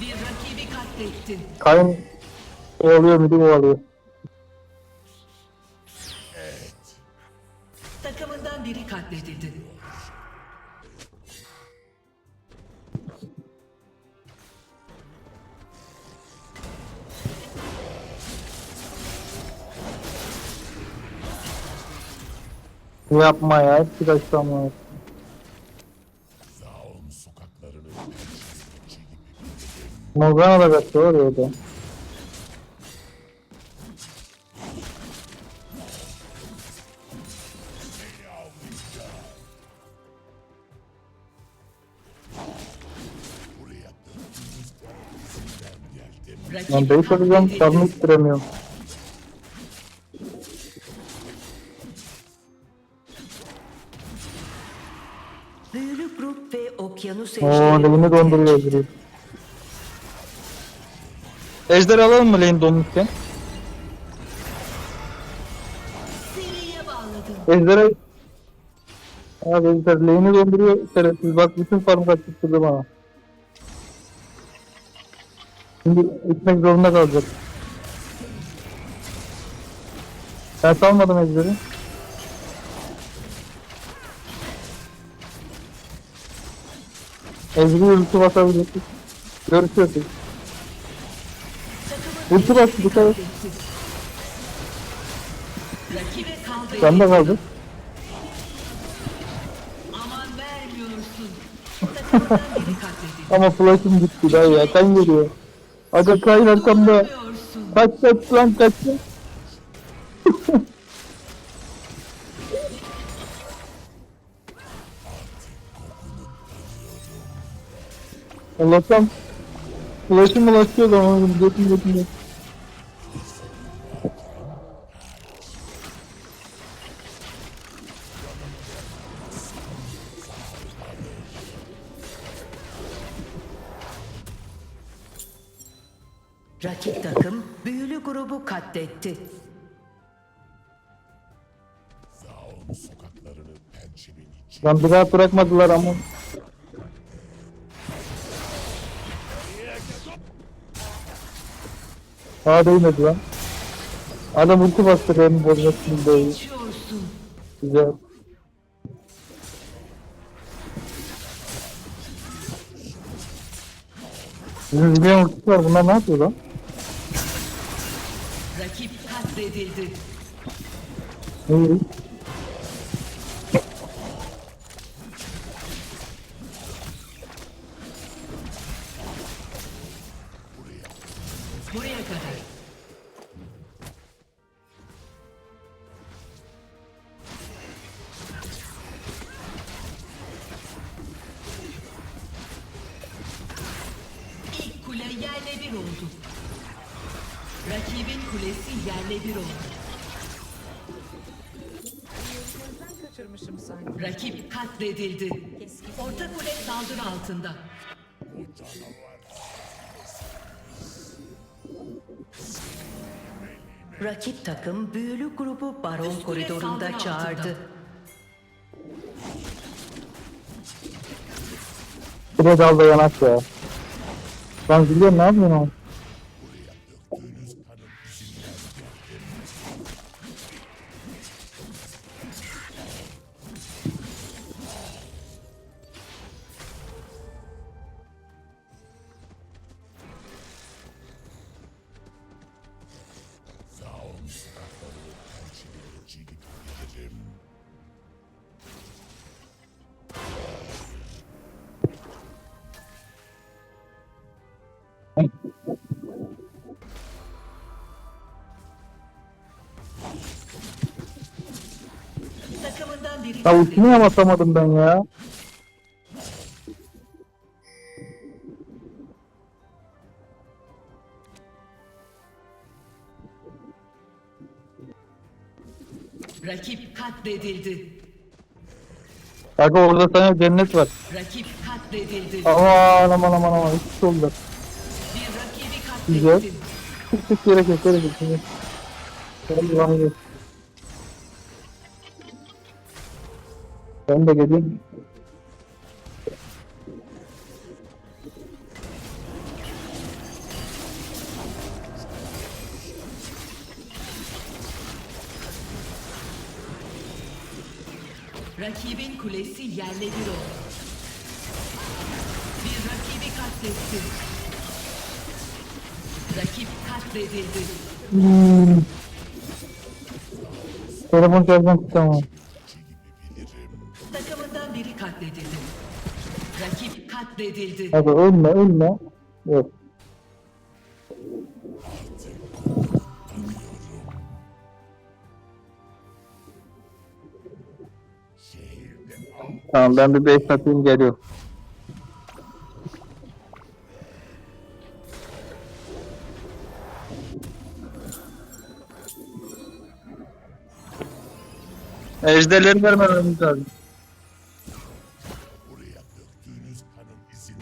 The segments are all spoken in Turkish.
Bir rakibi katlettin. Kayın kovalıyor midi kovalıyor. Takımından biri katledildi. Yapma ya. Hep bir açıklama. Zaun sokaklarını pençelerci gibi Morgana da kaçtı var ya geldim. Rakip Ben base atacağım. Sarını ittiremiyorum. Okyanus Oo ejderi lane'i donduruyor biri. Ejder alalım mı lane donmuşken? Ejder'e... Abi Ejder lane'i donduruyor. Şerefsiz bak bütün farm kaçırttırdı bana. Şimdi gitmek zorunda kalacak. Ben salmadım Ejder'i. Rakibe kaldı. Sen de kaldı. Aman vermiyorsun. Takımından biri katledildi. Ama flash'ım gitti daha ya. Kan geliyor. Aga kayın arkamda. Kaç kaç lan kaç. Allah'tan flash'ım ulaşıyordu ama götüm götüm götüm. Rakip takım büyülü grubu katletti. Zaun sokaklarını pençemin içi Lan bir rahat bırakmadılar ama. Aa değmedi lan. Adam ulti bastı benim bozmasını değil. Güzel. Bizim zilyen ultisi var. Bunlar ne yapıyor lan? Rakip katledildi. İyi. Buraya yerle bir kaçırmışım sanki. Rakip katledildi. Orta kule saldırı altında. Rakip takım büyülü grubu baron Üst koridorunda çağırdı. altında. Bire dalda yanak ya. Lan zilyen ne yapıyorsun oğlum? Takımından biri Ya ultimi basamadım ben ya. Rakip katledildi. Kanka orada sana cennet var. Rakip katledildi. Aman aman aman aman. Hiç oldu. Güzel. Tık tık gerek yok gerek yok. Vallahi yok. Ben de geleyim. Rakibin kulesi yerle bir oldu. Bir rakibi katletti. Rakip katledildi. Hmm. Telefon şarjdan tutamam. Takımından biri katledildi. Rakip katledildi. Hadi ölme ölme. Yok. Tamam ben bir 5 atayım geliyor. Ejderleri vermememiz lazım. Buraya döktüğünüz kanın izini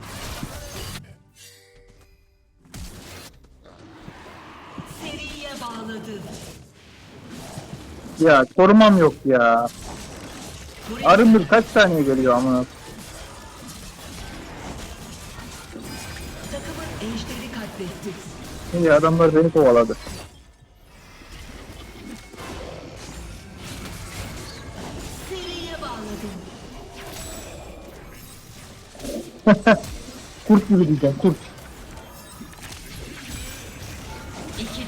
Seriye bağladı. Ya korumam yok ya. Arındır kaç saniye geliyor amına. takımın ejderi katletti. İyi adamlar beni kovaladı. Kurt gibi diyeceğim kurt. İki.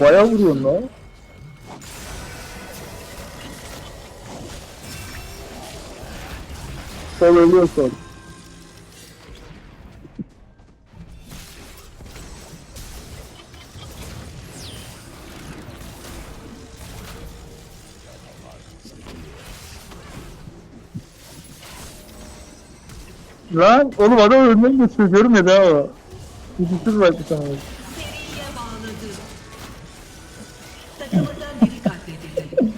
Bayağı vuruyorsun lan. Sol ölüyor sol. Lan oğlum adam ölmek geçiyor görmedi ha o. Yüzüsüz bak bir tane. Seriye bağladı. Takımından biri katledildi.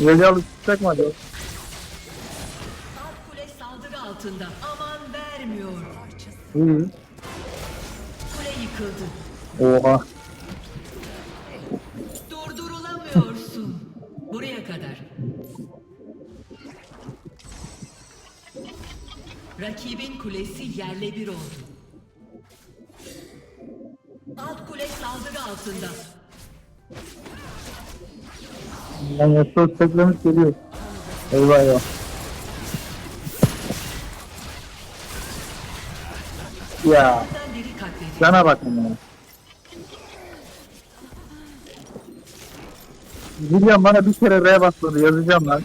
Rezi alıp çıkacak mı acaba? Alt kule saldırı altında. Aman vermiyor. İyi. Kule yıkıldı. Oha. Kulesi yerle bir oldu. Alt kule saldırı altında. Ben Yasuo teklemiş geliyor. Eyvah eyvah. Ya cana bakın ya. William bana bir kere R bastırdı yazacağım lan.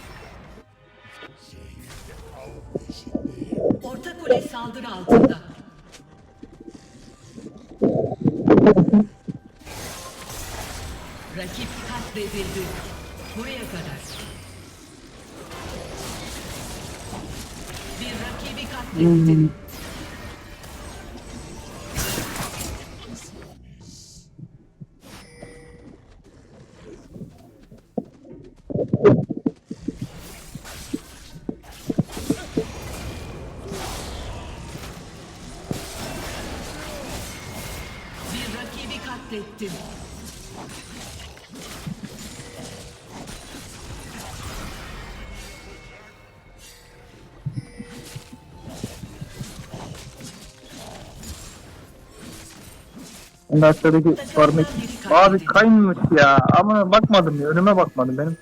Rakibi Ben de aşağıdaki. Abi kaymış ya ama bakmadım ya önüme bakmadım benim.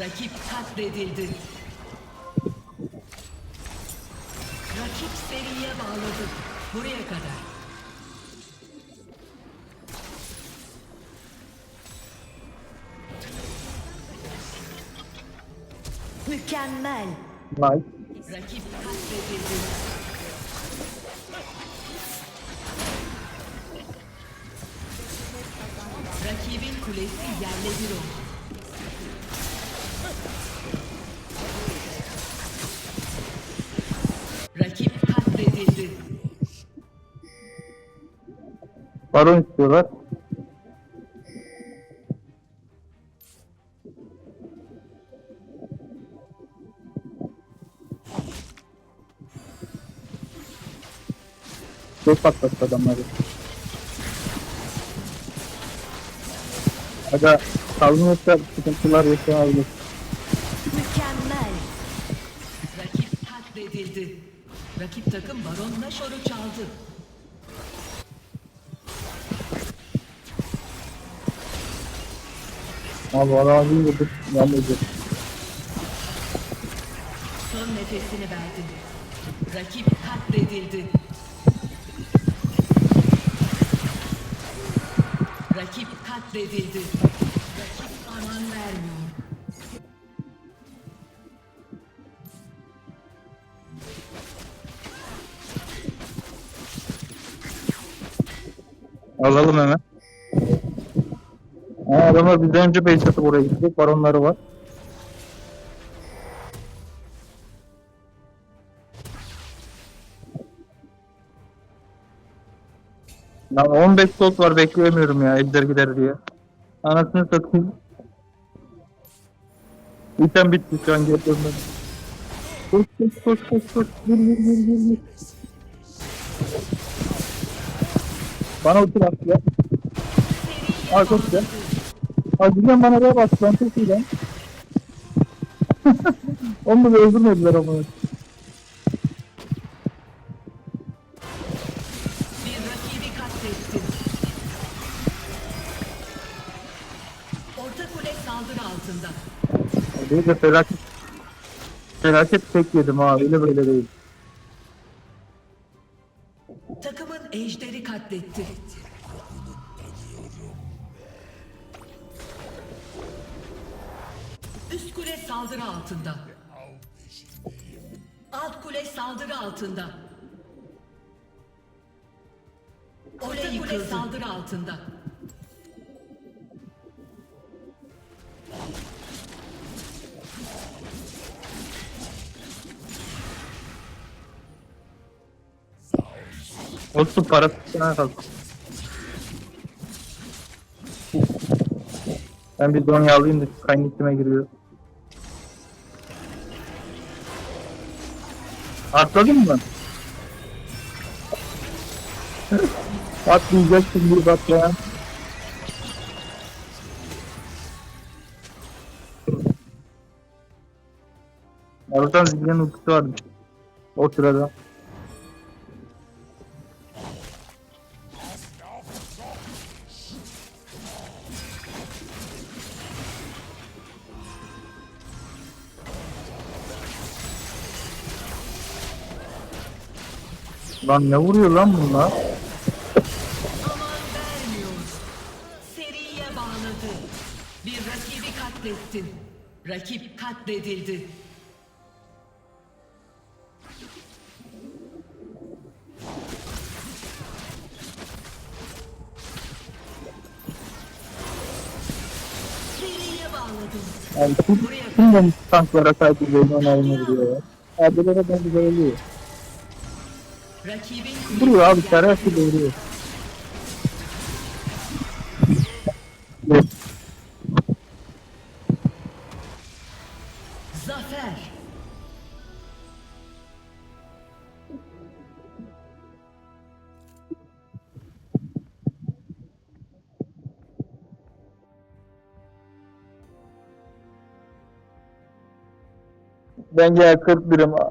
Rakip katledildi. Rakip seriye bağladı. Buraya kadar. Mükemmel. Nice. Rakip katledildi. Rakibin kulesi yerle bir oldu. Baron istiyorlar. Çok patlattı adamları. Aga salınırsa sıkıntılar yaşanabilir. Abi bir vurduk. Yalnız Son nefesini verdi. Rakip katledildi. Rakip katledildi. Rakip aman vermiyor. Alalım hemen. Aa, adamlar bizden önce base atıp oraya gidecek. Baronları var. Ya 15 gold var bekleyemiyorum ya ejder gider diye. Anasını satayım. İtem bitti şu an geri döndüm. Koş koş koş koş koş. Vur vur vur vur vur. Bana otur at ya. Aa çok güzel. Güzel bana da bak ben çok iyi lan. Onu da öldürmediler ama. Bir rakibi katletti. Orta kule saldırı altında. Bir de felaket. Felaket tek yedim ha öyle böyle değil. Takımın ejderi katletti. Saldırı altında. Alt kule saldırı altında. Orta kule saldırı altında. Olsun parası sana kalk. Ben bir donya alayım da kaynıkime giriyor. Atladın mı? Atlayacaksın bir atlayan. Oradan zilin ultisi vardı. O sırada. Lan ne vuruyor lan bunlar? Aman. Seriye bağladı. Bir rakibi katletti. Rakip katledildi. Seriye bağladı. Yani kim demiş tanklara karşı Zeynon ayını vuruyor? Abilere ben güzel oluyor. Rakibin Vuruyor abi her türlü vuruyor. Evet. Zafer. Bence 40 birim